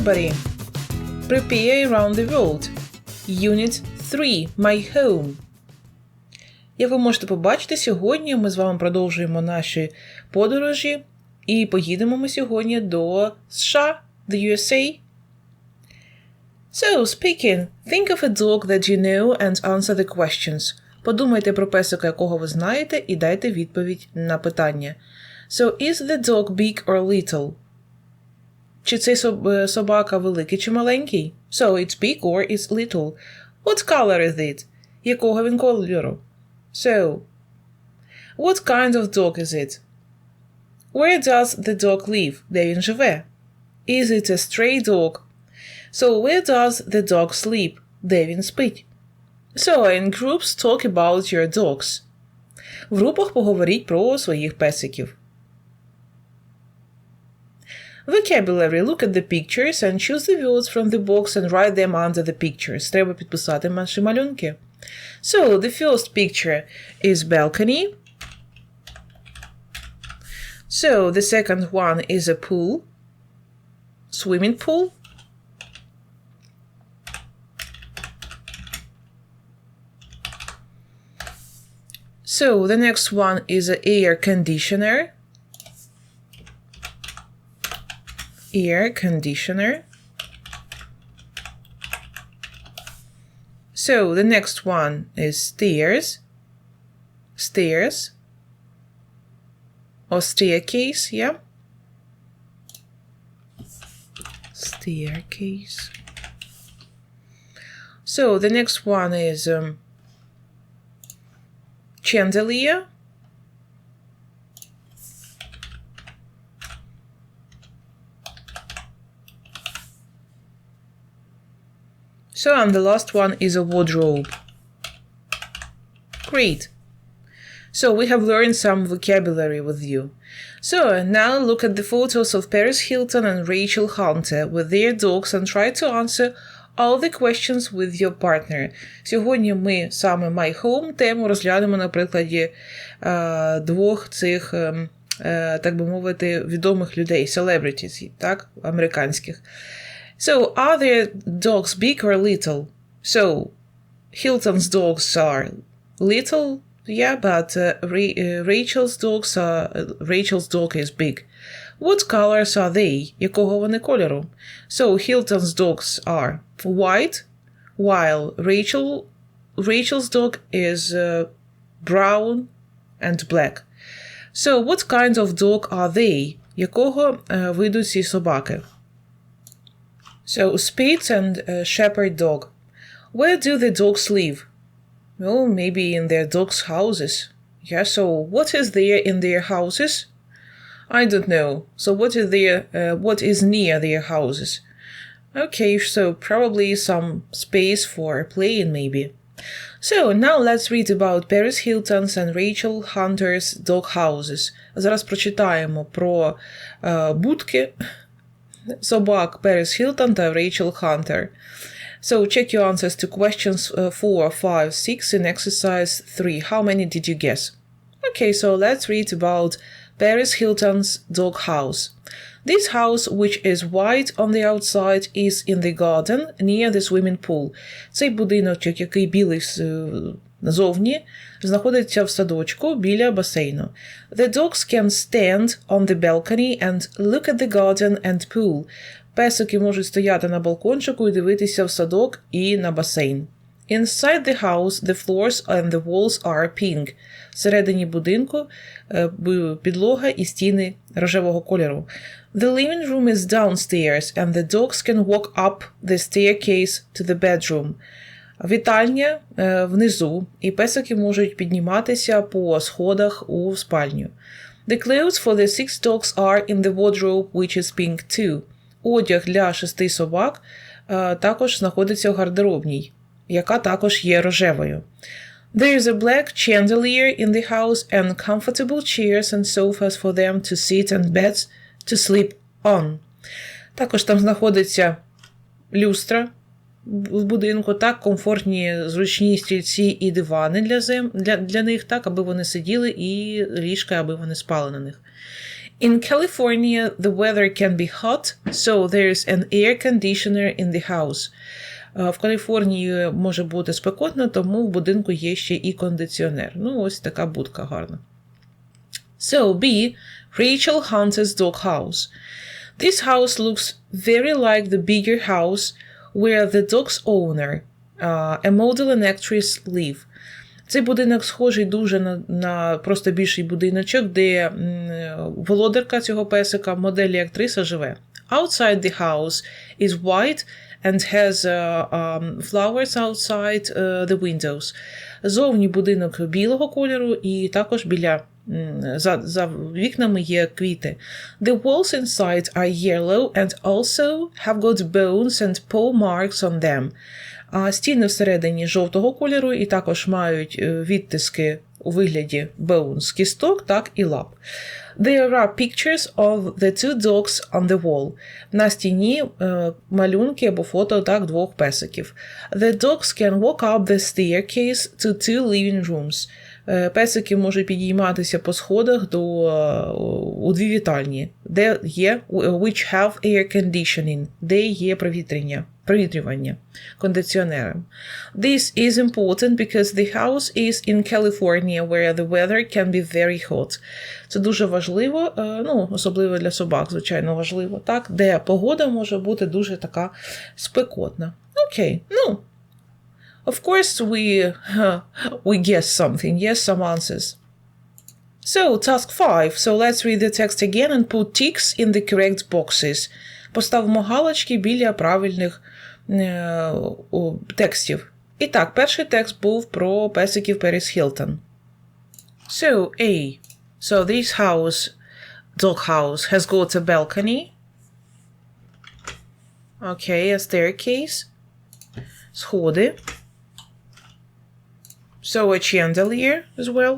everybody! Prepare around the world. Unit 3 My Home. Як ви можете побачити, сьогодні ми з вами продовжуємо наші подорожі і поїдемо ми сьогодні до США, the USA. So, speaking, think of a dog that you know and answer the questions. Подумайте про песика, якого ви знаєте, і дайте відповідь на питання. So, is the dog big or little? Чи цей соб- собака великий чи маленький? So, it's big or it's little. What color is it? Якого він кольору? So, what kind of dog is it? Where does the dog live? Де він живе? Is it a stray dog? So, where does the dog sleep? Де він спить? So, in groups talk about your dogs. В групах поговоріть про своїх песиків. Vocabulary. Look at the pictures and choose the words from the box and write them under the pictures. Треба підписати наші малюнки. So, the first picture is balcony. So, the second one is a pool. Swimming pool. So, the next one is an air conditioner. Air conditioner. So the next one is stairs, stairs, or staircase, yeah. Staircase. So the next one is um, chandelier. So, and the last one is a wardrobe. Great. So, we have learned some vocabulary with you. So, now look at the photos of Paris Hilton and Rachel Hunter with their dogs and try to answer all the questions with your partner. Сьогодні ми саме My Home тему розглянемо на прикладі е, двох цих, е, е, так би мовити, відомих людей, celebrities, так, американських. So, are their dogs big or little? So, Hilton's dogs are little, yeah, but uh, Ra- uh, Rachel's dogs are uh, Rachel's dog is big. What colors are they? Якого вони кольору? So, Hilton's dogs are white, while Rachel Rachel's dog is uh, brown and black. So, what kind of dog are they? Якого uh, виду ці собаки? So, Spitz and uh, Shepherd dog. Where do the dogs live? Well, maybe in their dogs' houses. Yeah, so what is there in their houses? I don't know. So, what is there? Uh, what is near their houses? Okay, so probably some space for playing, maybe. So, now let's read about Paris Hilton's and Rachel Hunter's dog houses. Зараз прочитаємо про е, будки собак Перес Хілтон та Рейчел Хантер. So check your answers to questions uh, 4, 5, 6 in exercise 3. How many did you guess? Okay, so let's read about Paris Hilton's dog house. This house, which is white on the outside, is in the garden near the swimming pool. Цей будиночок, який білий е, назовні, знаходиться в садочку біля басейну. The dogs can stand on the balcony and look at the garden and pool. Песики можуть стояти на балкончику і дивитися в садок і на басейн. Inside the house, the floors and the walls are pink. Всередині будинку е, підлога і стіни рожевого кольору. The living room is downstairs and the dogs can walk up the staircase to the bedroom. Вітальня е, внизу, і песики можуть підніматися по сходах у спальню. The clothes for the six dogs are in the wardrobe, which is pink too. Одяг для шести собак е, також знаходиться в гардеробній, яка також є рожевою. There is a black chandelier in the house and comfortable chairs and sofas for them to sit and beds to sleep on. Також там знаходиться люстра в будинку, так, комфортні зручні стільці і дивани для, зем, для, для них, так, аби вони сиділи, і ліжка, аби вони спали на них. In California, the weather can be hot, so there's an air conditioner in the house. Е, В Каліфорнії може бути спекотно, тому в будинку є ще і кондиціонер. Ну, ось така будка гарна. So, B. Rachel Hunter's dog house. This house looks very like the bigger house where the dog's owner, uh, a model and actress, live. Цей будинок схожий дуже на, на просто більший будиночок, де м, володарка цього песика, модель і актриса живе. Outside the house is white and has uh, um, flowers outside uh, the windows. Зовні будинок білого кольору і також біля за, за вікнами є квіти. The walls inside are yellow and also have got bones and paw marks on them. А стіни всередині жовтого кольору і також мають е, відтиски у вигляді bones, кісток, так і лап. There are pictures of the two dogs on the wall. На стіні е, малюнки або фото так двох песиків. The dogs can walk up the staircase to two living rooms. Е, Песики можуть підійматися по сходах до е, у дві вітальні, де є which have air conditioning, де є провітряння, провітрювання кондиціонером. This is important because the house is in California where the weather can be very hot. Це дуже важливо, е, ну, особливо для собак, звичайно, важливо, так, де погода може бути дуже така спекотна. Окей, ну. Of course, we uh, we guess something. Yes, some answers. So, task 5. So let's read the text again and put ticks in the correct boxes. Поставимо галочки біля правильних е, о, текстів. І так, перший текст був про песиків Періс Хілтон. So, A. So this house, dog house, has got a balcony. Okay, a staircase. Сходи. So a chandelier as well.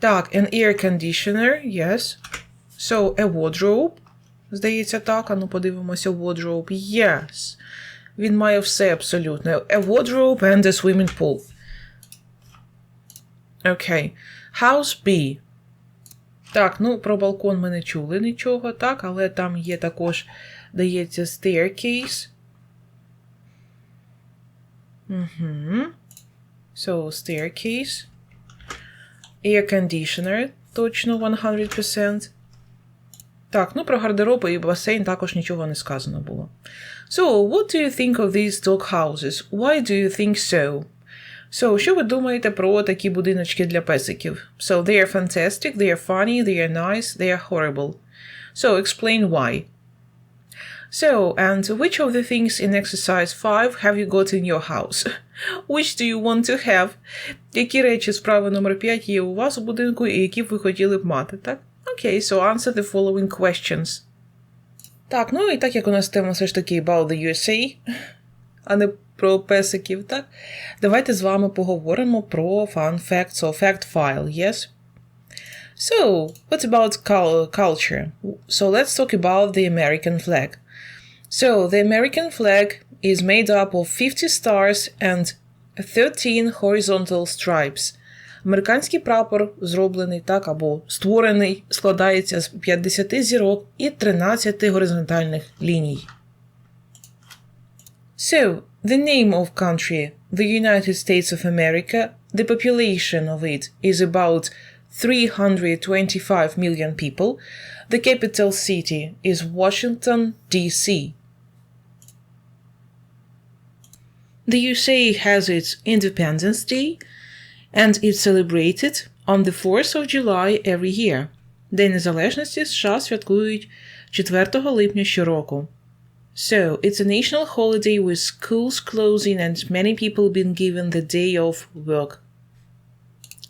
Так, an air conditioner, yes. So a wardrobe. Здається, так. А ну подивимося wardrobe. Yes. Він має все абсолютно. A wardrobe and a swimming pool. Окей. House B. Так, ну про балкон ми не чули нічого, так, але там є також, дається staircase. Угу. So, staircase. Air conditioner, точно 100%. Так, ну про гардероб і басейн також нічого не сказано було. So, what do you think of these dog houses? Why do you think so? So, що ви думаєте про такі будиночки для песиків? So, they are fantastic, they are funny, they are nice, they are horrible. So, explain why. So, and which of the things in exercise 5 have you got in your house? Which do you want to have? Які речі справи номер 5 є у вас у будинку і які б ви хотіли б мати, так? Окей, okay, so answer the following questions. Так, ну і так як у нас тема все ж таки about the USA, а не про песиків, так? Давайте з вами поговоримо про fun facts or fact file, yes? So, what about culture? So, let's talk about the American flag. So, the American flag is made up of 50 stars and 13 horizontal stripes. Американський прапор зроблений так або створений складається з 50 зірок і 13 горизонтальних ліній. So, the name of country, the United States of America, the population of it is about 325 million people. The capital city is Washington, D.C. The USA has its Independence Day, and it's celebrated on the 4th of July every year. День Незалежності США святкують 4 липня щороку. So, it's a national holiday with schools closing and many people being given the day off work.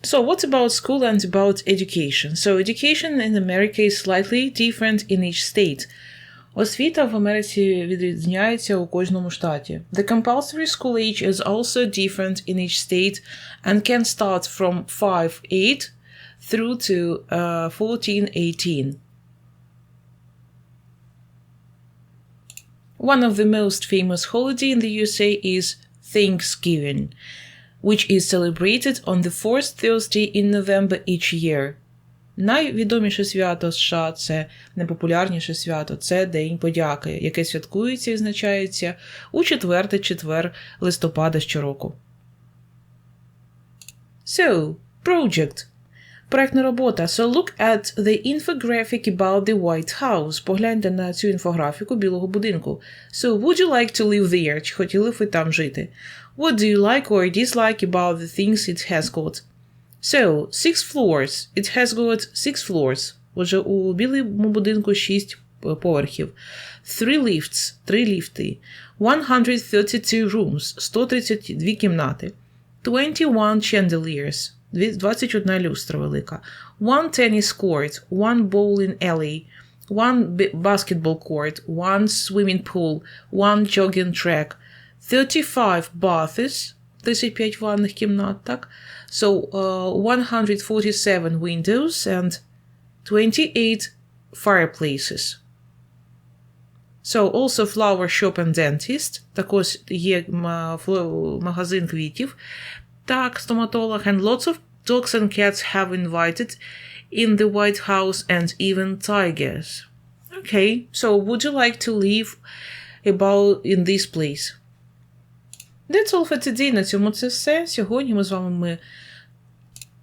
So, what's about school and about education? So, education in America is slightly different in each state. Освіта в Америці відрізняється у кожному штаті. The compulsory school age is also different in each state and can start from 5-8 through to uh, 14-18. One of the most famous holiday in the USA is Thanksgiving, which is celebrated on the fourth Thursday in November each year. Найвідоміше свято США це найпопулярніше свято це День подяки, яке святкується і відзначається у четвертий четвер листопада щороку. So, project. Проектна робота. So look at the infographic about the White House. Погляньте на цю інфографіку білого будинку. So, would you like to live there? Чи хотіли б ви там жити? What do you like or dislike about the things it has got? So, six floors. It has got six floors. Отже, у білому будинку шість е, поверхів. Three lifts. Три ліфти. 132 rooms. 132 кімнати. 21 chandeliers. Дві- 21 люстра велика. One tennis court. One bowling alley. One b- basketball court. One swimming pool. One jogging track. 35 baths. 35 ванних кімнат, так? So, uh, 147 windows and 28 fireplaces. So, also flower shop and dentist. Також є ма- фло- магазин квітів. Так, стоматолог. And lots of dogs and cats have invited in the White House and even tigers. Okay, so would you like to live about in this place? That's all for today. На цьому це все. Сьогодні ми з вами ми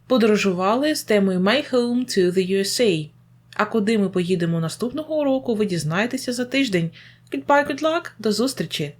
подорожували з темою My Home to the USA. А куди ми поїдемо наступного уроку, ви дізнаєтеся за тиждень. Goodbye, good luck, до зустрічі!